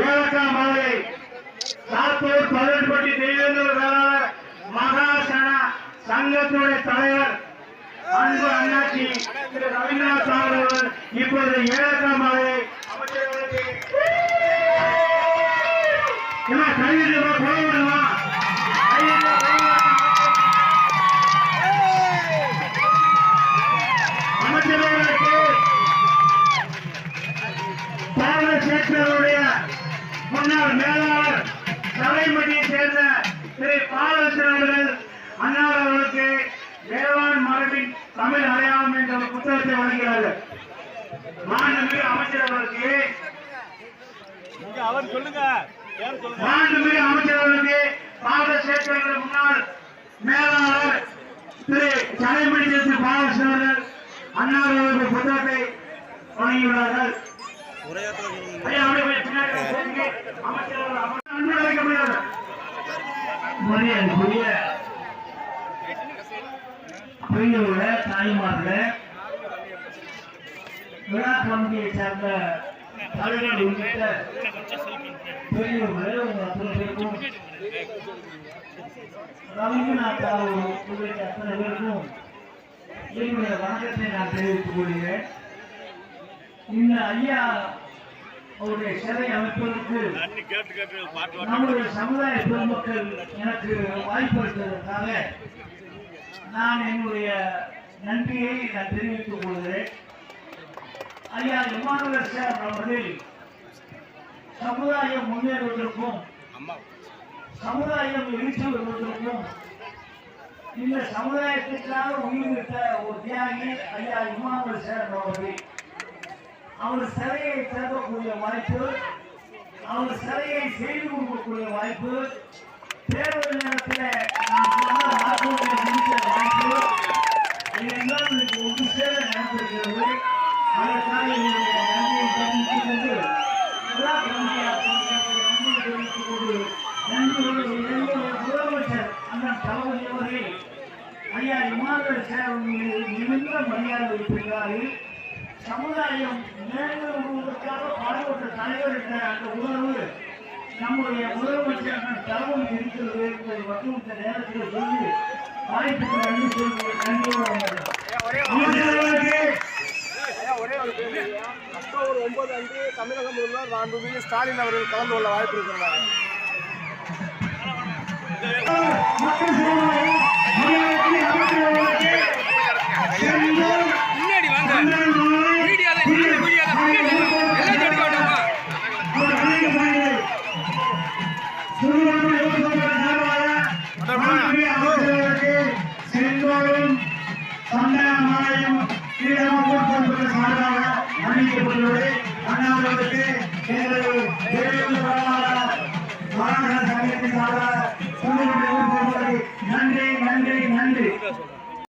ஏழக்காம் மாலை. சாத்தூர் பதினெட்டுப்பட்டி தெய்வேந்திர வேளாளர் மகாசன சங்கத்துடைய தலைவர் அன்பு அண்ணாச்சி. திரு ரவீந்திரநாத் சாகர் அவர்கள் இப்பொழுது ஏழக்காம் மாலை அமைச்சர்களுக்கு என்ன கைது போகணுமா அமைச்சர்களுக்கு பாரத சேட்டருடைய முன்னாள் மேலாளர் தலைமணியை சேர்ந்த திரு பாலகிருஷ்ணன் அவர்கள் அன்னார் அவர்களுக்கு வேளாண் மரபின் தமிழ் அடையாளம் என்ற ஒரு புத்தகத்தை வழங்குகிறார்கள். மாண்புமிகு அமைச்சர் அவர்களுக்கு அவர் சொல்லுங்க. மாண்புமிகு அமைச்சர் அவர்களுக்கு பாரத சேட்டருடைய முன்னாள் மேலாளர் திரு தலைமணி சேர்ந்த பாலகிருஷ்ணன் அவர்கள் அன்னார் அவர்களுக்கு புத்தகத்தை வழங்கியுள்ளார்கள் ஐயா, அப்படியே விழா கமிட்டியை சார்ந்த உள்ளிட்ட அத்தனை பேருக்கும் ரவீந்திரநாத் உள்ளிட்ட அத்தனை பேருக்கும் என்னுடைய வணக்கத்தை நான் தெரிவித்துக் கொள்கிறேன். இந்த ஐயா அவருடைய சிலை அமைப்பதற்கு நம்முடைய சமுதாய பெருமக்கள் எனக்கு வாய்ப்பளித்ததற்காக நான் என்னுடைய நன்றியை நான் தெரிவித்துக் கொள்கிறேன். ஐயா இமானுவல் சார் அவர்கள் சமுதாயம் முன்னேறுவதற்கும் சமுதாயம் எழுச்சி வருவதற்கும் இந்த சமுதாயத்திற்காக உயிர்விட்ட ஒரு தியாகி ஐயா இமானுவல் சார் அவர்கள். அவன் சிலையை திறக்கக்கூடிய வாய்ப்பு அவன் சிலையை செய்து கொடுக்கக்கூடிய வாய்ப்பு. தேர்தல் நேரத்தில் முடித்த வாய்ப்பு. இதெல்லாம் இன்னைக்கு ஒன்று சேர நடந்திருக்கிறது அதற்காக என்னுடைய நன்றியை தெரிவித்துக் கொண்டு விழா நன்றியை தெரிவித்துக் கொண்டு முதலமைச்சர் அண்ணன் தளபதி அவர்கள் ஐயா இமானுவல் சேர் மரியாதை வைத்திருக்கிறார்கள். சமுதாயம் மேம்படுவதற்காக பாடுபட்ட தலைவர் என்ற அந்த உணர்வு நம்முடைய முதலமைச்சர் தளபதி இருக்கிறது என்பதை மட்டும் இந்த நேரத்தில் சொல்லி வாய்ப்புக்கு நன்றி கேள்வி அக்டோபர் ஒன்பது அன்று தமிழக முதல்வர் மாண்புமிகு ஸ்டாலின் அவர்கள் கலந்து கொள்ள வாய்ப்பு இருக்கிறார் பொறுப்புகள் சார்பாக அண்ணாவிற்கு எங்களது மாநகர சங்கத்தின் சார்பாக நன்றி நன்றி நன்றி.